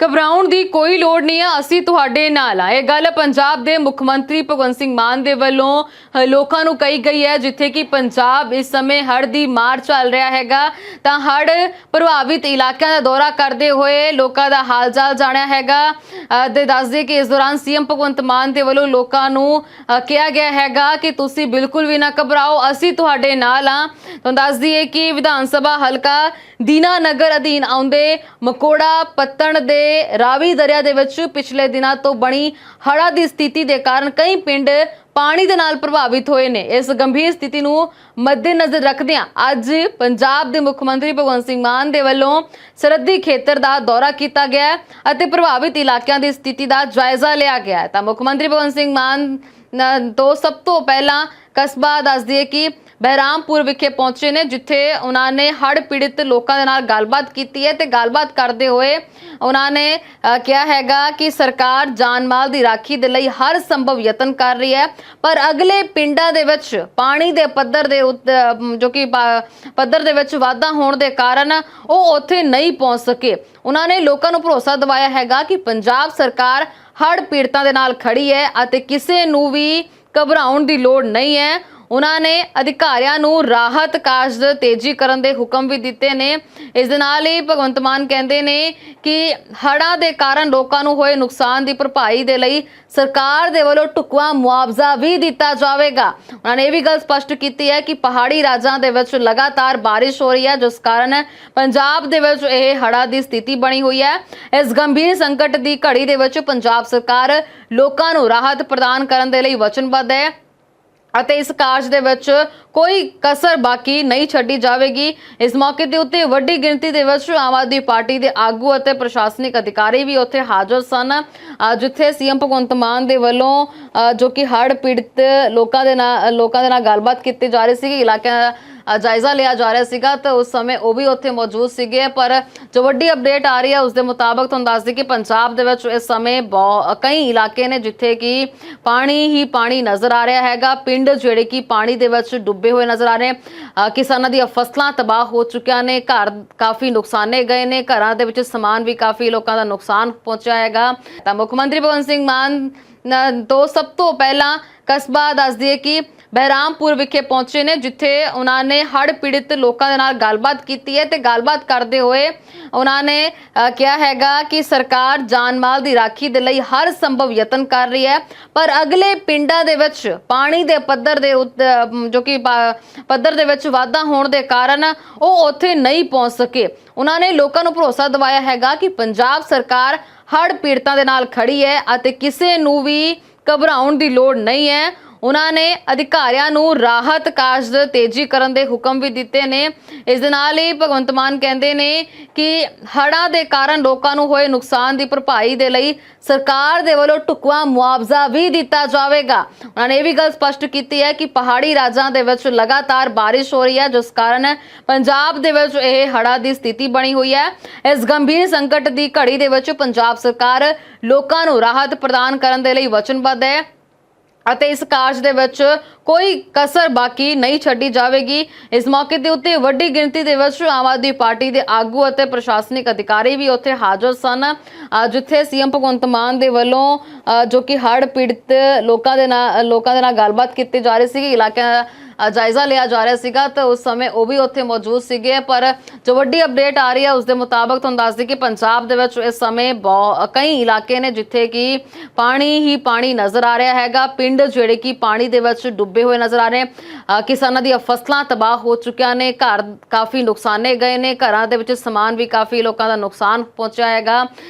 ਘਬਰਾਉਣ ਦੀ ਕੋਈ ਲੋੜ ਨਹੀਂ ਹੈ ਅਸੀਂ ਤੁਹਾਡੇ ਨਾਲ ਆ। ਇਹ ਗੱਲ ਪੰਜਾਬ ਦੇ ਮੁੱਖ ਮੰਤਰੀ ਭਗਵੰਤ ਸਿੰਘ ਮਾਨ ਦੇ ਵੱਲੋਂ ਲੋਕਾਂ ਨੂੰ ਕਹੀ ਗਈ ਹੈ ਜਿੱਥੇ ਕਿ ਪੰਜਾਬ ਇਸ ਸਮੇਂ ਹੜ੍ਹ ਦੀ ਮਾਰ ਚੱਲ ਰਿਹਾ ਹੈਗਾ। ਤਾਂ ਹੜ੍ਹ ਪ੍ਰਭਾਵਿਤ ਇਲਾਕਿਆਂ ਦਾ ਦੌਰਾ ਕਰਦੇ ਹੋਏ ਲੋਕਾਂ ਦਾ ਹਾਲ ਚਾਲ ਜਾਣਿਆ ਹੈਗਾ। ਅ, ਤੇ ਦੱਸਦੇ ਕਿ ਇਸ ਦੌਰਾਨ ਸੀਐਮ ਭਗਵੰਤ ਮਾਨ ਦੇ ਵੱਲੋਂ ਲੋਕਾਂ ਨੂੰ ਕਿਹਾ ਗਿਆ ਹੈਗਾ ਕਿ ਤੁਸੀਂ ਬਿਲਕੁਲ ਵੀ ਨਾ ਘਬਰਾਓ ਅਸੀਂ ਤੁਹਾਡੇ ਨਾਲ ਆ। ਤੁਹਾਨੂੰ ਦੱਸ ਦਈਏ ਕਿ ਵਿਧਾਨ ਸਭਾ ਹਲਕਾ ਦੀਨਾ ਨਗਰ ਅਧੀਨ ਆਉਂਦੇ ਮਕੋੜਾ ਪੱਤਣ ਦੇ ਰਾਵੀ ਦਰਿਆ ਦੇ ਵਿੱਚ ਪਿਛਲੇ ਦਿਨਾਂ ਤੋਂ ਬਣੀ ਹੜ੍ਹਾਂ ਦੀ ਸਥਿਤੀ ਦੇ ਕਾਰਨ ਕਈ ਪਿੰਡ ਪਾਣੀ ਦੇ ਨਾਲ ਪ੍ਰਭਾਵਿਤ ਹੋਏ ਨੇ। ਇਸ ਗੰਭੀਰ ਸਥਿਤੀ ਨੂੰ ਮੱਦੇਨਜ਼ਰ ਰੱਖਦਿਆਂ ਅੱਜ ਪੰਜਾਬ ਦੇ ਮੁੱਖ ਮੰਤਰੀ ਭਗਵੰਤ ਸਿੰਘ ਮਾਨ ਦੇ ਵੱਲੋਂ ਸਰਹੱਦੀ ਖੇਤਰ ਦਾ ਦੌਰਾ ਕੀਤਾ ਗਿਆ ਅਤੇ ਪ੍ਰਭਾਵਿਤ ਇਲਾਕਿਆਂ ਦੀ ਸਥਿਤੀ ਦਾ ਜਾਇਜ਼ਾ ਲਿਆ ਗਿਆ ਤਾਂ ਮੁੱਖ ਮੰਤਰੀ ਭਗਵੰਤ ਸਿੰਘ ਮਾਨ ਤੋਂ ਸਭ ਤੋਂ ਪਹਿਲਾਂ ਕਸਬਾ ਦੱਸਦੀ ਹੈ ਕਿ ਬਹਿਰਾਮਪੁਰ ਵਿਖੇ ਪਹੁੰਚੇ ਨੇ, ਜਿੱਥੇ ਉਹਨਾਂ ਨੇ ਹੜ੍ਹ ਪੀੜਿਤ ਲੋਕਾਂ ਦੇ ਨਾਲ ਗੱਲਬਾਤ ਕੀਤੀ ਹੈ ਤੇ ਗੱਲਬਾਤ ਕਰਦੇ ਹੋਏ ਉਹਨਾਂ ਨੇ ਕਿਹਾ ਹੈਗਾ ਕਿ ਸਰਕਾਰ ਜਾਨ ਮਾਲ ਦੀ ਰਾਖੀ ਦੇ ਲਈ ਹਰ ਸੰਭਵ ਯਤਨ ਕਰ ਰਹੀ ਹੈ, ਪਰ ਅਗਲੇ ਪਿੰਡਾਂ ਦੇ ਵਿੱਚ ਪਾਣੀ ਦੇ ਪੱਧਰ ਦੇ ਉੱਤ- ਜੋ ਕਿ ਪੱਧਰ ਦੇ ਵਿੱਚ ਵਾਧਾ ਹੋਣ ਦੇ ਕਾਰਨ ਉਹ ਉੱਥੇ ਨਹੀਂ ਪਹੁੰਚ ਸਕੇ। ਉਹਨਾਂ ਨੇ ਲੋਕਾਂ ਨੂੰ ਭਰੋਸਾ ਦਿਵਾਇਆ ਹੈਗਾ ਕਿ ਪੰਜਾਬ ਸਰਕਾਰ ਹੜ੍ਹ ਪੀੜਤਾਂ ਦੇ ਨਾਲ ਖੜੀ ਹੈ ਅਤੇ ਕਿਸੇ ਨੂੰ ਵੀ ਘਬਰਾਉਣ ਦੀ ਲੋੜ ਨਹੀਂ ਹੈ। ਉਹਨਾਂ ਨੇ ਅਧਿਕਾਰੀਆਂ ਨੂੰ ਰਾਹਤ ਕਾਰਜ ਤੇਜ਼ੀ ਕਰਨ ਦੇ ਹੁਕਮ ਵੀ ਦਿੱਤੇ ਨੇ। ਇਸ ਦੇ ਨਾਲ ਹੀ ਭਗਵੰਤ ਮਾਨ ਕਹਿੰਦੇ ਨੇ ਕਿ ਹੜ੍ਹਾਂ ਦੇ ਕਾਰਨ ਲੋਕਾਂ ਨੂੰ ਹੋਏ ਨੁਕਸਾਨ ਦੀ ਭਰਪਾਈ ਦੇ ਲਈ ਸਰਕਾਰ ਦੇ ਵੱਲੋਂ ਢੁਕਵਾਂ ਮੁਆਵਜ਼ਾ ਵੀ ਦਿੱਤਾ ਜਾਵੇਗਾ। ਉਹਨਾਂ ਨੇ ਇਹ ਵੀ ਗੱਲ ਸਪਸ਼ਟ ਕੀਤੀ ਹੈ ਕਿ ਪਹਾੜੀ ਰਾਜਾਂ ਦੇ ਵਿੱਚ ਲਗਾਤਾਰ ਬਾਰਿਸ਼ ਹੋ ਰਹੀ ਹੈ, ਜਿਸ ਕਾਰਨ ਪੰਜਾਬ ਦੇ ਵਿੱਚ ਇਹ ਹੜ੍ਹਾਂ ਦੀ ਸਥਿਤੀ ਬਣੀ ਹੋਈ ਹੈ। ਇਸ ਗੰਭੀਰ ਸੰਕਟ ਦੀ ਘੜੀ ਦੇ ਵਿੱਚ ਪੰਜਾਬ ਸਰਕਾਰ ਲੋਕਾਂ ਨੂੰ ਰਾਹਤ ਪ੍ਰਦਾਨ ਕਰਨ ਦੇ ਲਈ ਵਚਨਬੱਧ ਹੈ। ਅਤੇ ਇਸ ਕਾਰਜ ਦੇ ਵਿੱਚ ਕੋਈ ਕਸਰ ਬਾਕੀ ਨਹੀਂ ਛੱਡੀ ਜਾਵੇਗੀ। ਇਸ ਮੌਕੇ ਦੇ ਉੱਤੇ ਵੱਡੀ ਗਿਣਤੀ ਦੇ ਵਿੱਚ ਆਮ ਆਦਮੀ ਪਾਰਟੀ ਦੇ ਆਗੂ ਅਤੇ ਪ੍ਰਸ਼ਾਸਨਿਕ ਅਧਿਕਾਰੀ ਵੀ ਉੱਥੇ ਹਾਜ਼ਰ ਸਨ। ਅ, ਜਿੱਥੇ ਸੀਐਮ ਭਗਵੰਤ ਮਾਨ ਦੇ ਵੱਲੋਂ ਜੋ ਕਿ ਹੜ੍ਹ ਪੀੜਤ ਲੋਕਾਂ ਦੇ ਨਾਲ ਲੋਕਾਂ ਦੇ ਨਾਲ ਗੱਲਬਾਤ ਕੀਤੀ ਜਾ ਰਹੀ ਸੀ ਇਲਾਕਿਆਂ ਦਾ ਜਾਇਜ਼ਾ ਲਿਆ ਜਾ ਰਿਹਾ ਸੀਗਾ ਤਾਂ ਉਸ ਸਮੇਂ ਉਹ ਵੀ ਉੱਥੇ ਮੌਜੂਦ ਸੀਗੇ। ਪਰ ਜੋ ਵੱਡੀ ਅਪਡੇਟ ਆ ਰਹੀ ਹੈ ਉਸ ਦੇ ਮੁਤਾਬਕ ਤੁਹਾਨੂੰ ਦੱਸ ਦਈਏ ਕਿ ਪੰਜਾਬ ਦੇ ਵਿੱਚ ਇਸ ਸਮੇਂ ਬਹੁ- ਕਈ ਇਲਾਕੇ ਨੇ ਜਿੱਥੇ ਕਿ ਪਾਣੀ ਹੀ ਪਾਣੀ ਨਜ਼ਰ ਆ ਰਿਹਾ ਹੈਗਾ। ਪਿੰਡ ਜਿਹੜੇ ਕਿ ਪਾਣੀ ਦੇ ਵਿੱਚ ਡੁੱਬੇ ਹੋਏ ਨਜ਼ਰ ਆ ਰਹੇ ਕਿਸਾਨਾਂ ਦੀਆਂ ਫਸਲਾਂ ਤਬਾਹ ਹੋ ਚੁੱਕੀਆਂ ਨੇ, ਘਰ ਕਾਫੀ ਨੁਕਸਾਨੇ ਗਏ ਨੇ, ਘਰਾਂ ਦੇ ਵਿੱਚ ਸਮਾਨ ਵੀ ਕਾਫੀ ਲੋਕਾਂ ਦਾ ਨੁਕਸਾਨ ਪਹੁੰਚਿਆ ਹੈਗਾ। ਤਾਂ ਮੁੱਖ ਮੰਤਰੀ ਭਗਵੰਤ ਸਿੰਘ ਮਾਨ ਤੋਂ ਸਭ ਤੋਂ ਪਹਿਲਾਂ ਕਸਬਾ ਦੱਸਦੀ ਹੈ ਕਿ ਬਹਿਰਾਮਪੁਰ ਵਿਖੇ ਪਹੁੰਚੇ ਨੇ, ਜਿੱਥੇ ਉਹਨਾਂ ਨੇ ਹੜ੍ਹ ਪੀੜਿਤ ਲੋਕਾਂ ਦੇ ਨਾਲ ਗੱਲਬਾਤ ਕੀਤੀ ਹੈ ਤੇ ਗੱਲਬਾਤ ਕਰਦੇ ਹੋਏ ਉਹਨਾਂ ਨੇ ਕਿਹਾ ਹੈਗਾ ਕਿ ਸਰਕਾਰ ਜਾਨ ਮਾਲ ਦੀ ਰਾਖੀ ਦੇ ਲਈ ਹਰ ਸੰਭਵ ਯਤਨ ਕਰ ਰਹੀ ਹੈ, ਪਰ ਅਗਲੇ ਪਿੰਡਾਂ ਦੇ ਵਿੱਚ ਪਾਣੀ ਦੇ ਪੱਧਰ ਦੇ ਉੱਤ- ਜੋ ਕਿ ਪੱਧਰ ਦੇ ਵਿੱਚ ਵਾਧਾ ਹੋਣ ਦੇ ਕਾਰਨ ਉਹ ਉੱਥੇ ਨਹੀਂ ਪਹੁੰਚ ਸਕੇ। ਉਹਨਾਂ ਨੇ ਲੋਕਾਂ ਨੂੰ ਭਰੋਸਾ ਦਿਵਾਇਆ ਹੈਗਾ ਕਿ ਪੰਜਾਬ ਸਰਕਾਰ ਹੜ੍ਹ ਪੀੜਤਾਂ ਦੇ ਨਾਲ ਖੜੀ ਹੈ ਅਤੇ ਕਿਸੇ ਨੂੰ ਵੀ ਘਬਰਾਉਣ ਦੀ ਲੋੜ ਨਹੀਂ ਹੈ। ਉਹਨਾਂ ਨੇ ਅਧਿਕਾਰੀਆਂ ਨੂੰ ਰਾਹਤ ਕਾਰਜ ਤੇਜ਼ੀ ਕਰਨ ਦੇ ਹੁਕਮ ਵੀ ਦਿੱਤੇ ਨੇ। ਇਸ ਦੇ ਨਾਲ ਹੀ ਭਗਵੰਤ ਮਾਨ ਕਹਿੰਦੇ ਨੇ ਕਿ ਹੜ੍ਹਾਂ ਦੇ ਕਾਰਨ ਲੋਕਾਂ ਨੂੰ ਹੋਏ ਨੁਕਸਾਨ ਦੀ ਭਰਪਾਈ ਦੇ ਲਈ ਸਰਕਾਰ ਦੇ ਵੱਲੋਂ ਢੁਕਵਾਂ ਮੁਆਵਜ਼ਾ ਵੀ ਦਿੱਤਾ ਜਾਵੇਗਾ। ਉਹਨਾਂ ਨੇ ਇਹ ਵੀ ਗੱਲ ਸਪਸ਼ਟ ਕੀਤੀ ਹੈ ਕਿ ਪਹਾੜੀ ਰਾਜਾਂ ਦੇ ਵਿੱਚ ਲਗਾਤਾਰ ਬਾਰਿਸ਼ ਹੋ ਰਹੀ ਹੈ, ਜਿਸ ਕਾਰਨ ਪੰਜਾਬ ਦੇ ਵਿੱਚ ਇਹ ਹੜ੍ਹਾਂ ਦੀ ਸਥਿਤੀ ਬਣੀ ਹੋਈ ਹੈ। ਇਸ ਗੰਭੀਰ ਸੰਕਟ ਦੀ ਘੜੀ ਦੇ ਵਿੱਚ ਪੰਜਾਬ ਸਰਕਾਰ ਲੋਕਾਂ ਨੂੰ ਰਾਹਤ ਪ੍ਰਦਾਨ ਕਰਨ ਦੇ ਲਈ ਵਚਨਬੱਧ ਹੈ। ਅਤੇ ਇਸ ਕਾਰਜ ਦੇ ਵਿੱਚ ਕੋਈ ਕਸਰ ਬਾਕੀ ਨਹੀਂ ਛੱਡੀ ਜਾਵੇਗੀ। ਇਸ ਮੌਕੇ ਦੇ ਉੱਤੇ ਵੱਡੀ ਗਿਣਤੀ ਦੇ ਵਿੱਚ ਆਮ ਆਦਮੀ ਪਾਰਟੀ ਦੇ ਆਗੂ ਅਤੇ ਪ੍ਰਸ਼ਾਸਨਿਕ ਅਧਿਕਾਰੀ ਵੀ ਉੱਥੇ ਹਾਜ਼ਰ ਸਨ। ਅ, ਜਿੱਥੇ ਸੀਐਮ ਭਗਵੰਤ ਮਾਨ ਦੇ ਵੱਲੋਂ ਜੋ ਕਿ ਹੜ੍ਹ ਪੀੜਤ ਲੋਕਾਂ ਦੇ ਨਾਲ ਲੋਕਾਂ ਦੇ ਨਾਲ ਗੱਲਬਾਤ ਕੀਤੀ ਜਾ ਰਹੀ ਸੀ ਇਲਾਕਿਆਂ ਦਾ ਜਾਇਜ਼ਾ ਲਿਆ ਜਾ ਰਿਹਾ ਸੀਗਾ ਤਾਂ ਉਸ ਸਮੇਂ ਉਹ ਵੀ ਉੱਥੇ ਮੌਜੂਦ ਸੀਗੇ। ਪਰ ਜੋ ਵੱਡੀ ਅਪਡੇਟ ਆ ਰਹੀ ਹੈ ਉਸ ਦੇ ਮੁਤਾਬਕ ਤੁਹਾਨੂੰ ਦੱਸ ਦਈਏ ਕਿ ਪੰਜਾਬ ਦੇ ਵਿੱਚ ਇਸ ਸਮੇਂ ਬਹੁ- ਕਈ ਇਲਾਕੇ ਨੇ ਜਿੱਥੇ ਕਿ ਪਾਣੀ ਹੀ ਪਾਣੀ ਨਜ਼ਰ ਆ ਰਿਹਾ ਹੈਗਾ। ਪਿੰਡ ਜਿਹੜੇ ਕਿ ਪਾਣੀ ਦੇ ਵਿੱਚ ਡੁੱਬੇ ਹੋਏ ਨਜ਼ਰ ਆ ਰਹੇ ਅ, ਕਿਸਾਨਾਂ ਦੀਆਂ ਫਸਲਾਂ ਤਬਾਹ ਹੋ ਚੁੱਕੀਆਂ ਨੇ। ਘਰ ਕਾਫੀ ਨੁਕਸਾਨੇ ਗਏ ਨੇ। ਘਰਾਂ ਦੇ ਵਿੱਚ ਸਮਾਨ ਵੀ ਕਾਫੀ ਲੋਕਾਂ ਦਾ ਨੁਕਸਾਨ ਪਹੁੰਚਿਆ ਹੈਗਾ।